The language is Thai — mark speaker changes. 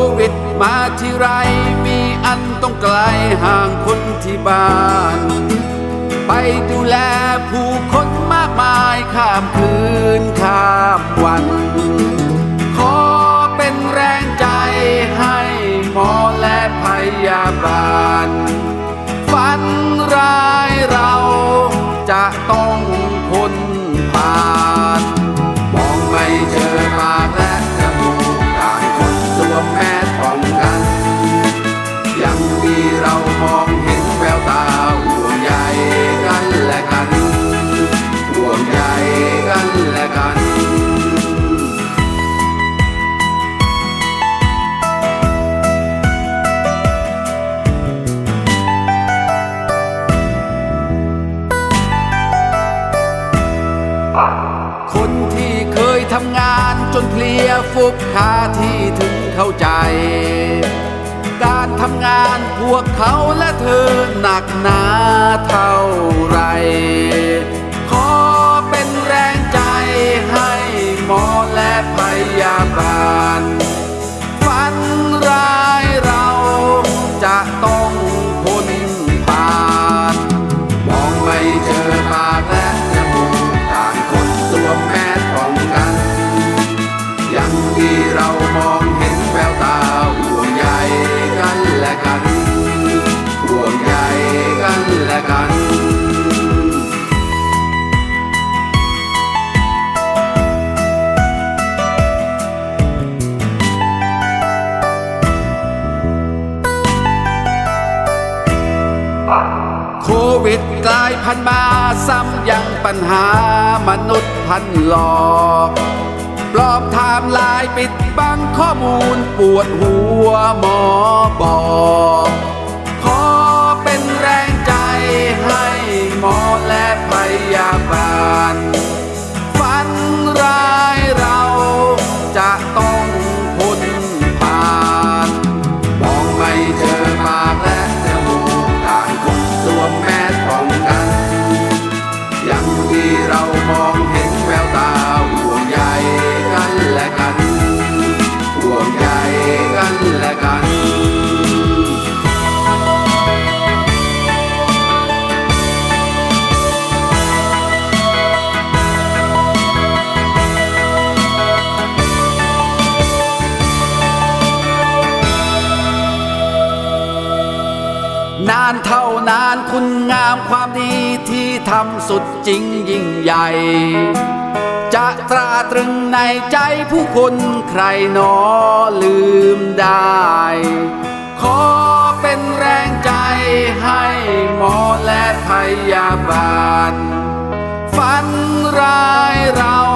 Speaker 1: โควิดมาที่ไรมีอันต้องไกลห่างคนที่บ้าน ไปดูแลผู้คนมากมายข้ามคืนข้ามวัน ขอเป็นแรงใจให้หมอและพยาบาลียฟุบคาที่ถึงเข้าใจ การทำงานพวกเขาและเธอหนักหนา ควิดกลายพันธุ์มาซ้ำยังปัญหามนุษย์พันหลอกปลอมไทม์ไลน์ปิดบังข้อมูลปวดหัวหมอบอกานเท่านานคุณงามความดีที่ทำสุดจริงยิ่งใหญ่ จะตราตรึงในใจผู้คนใครหนอลืมได้ ขอเป็นแรงใจให้หมอและพยาบาลฝันร้ายเรา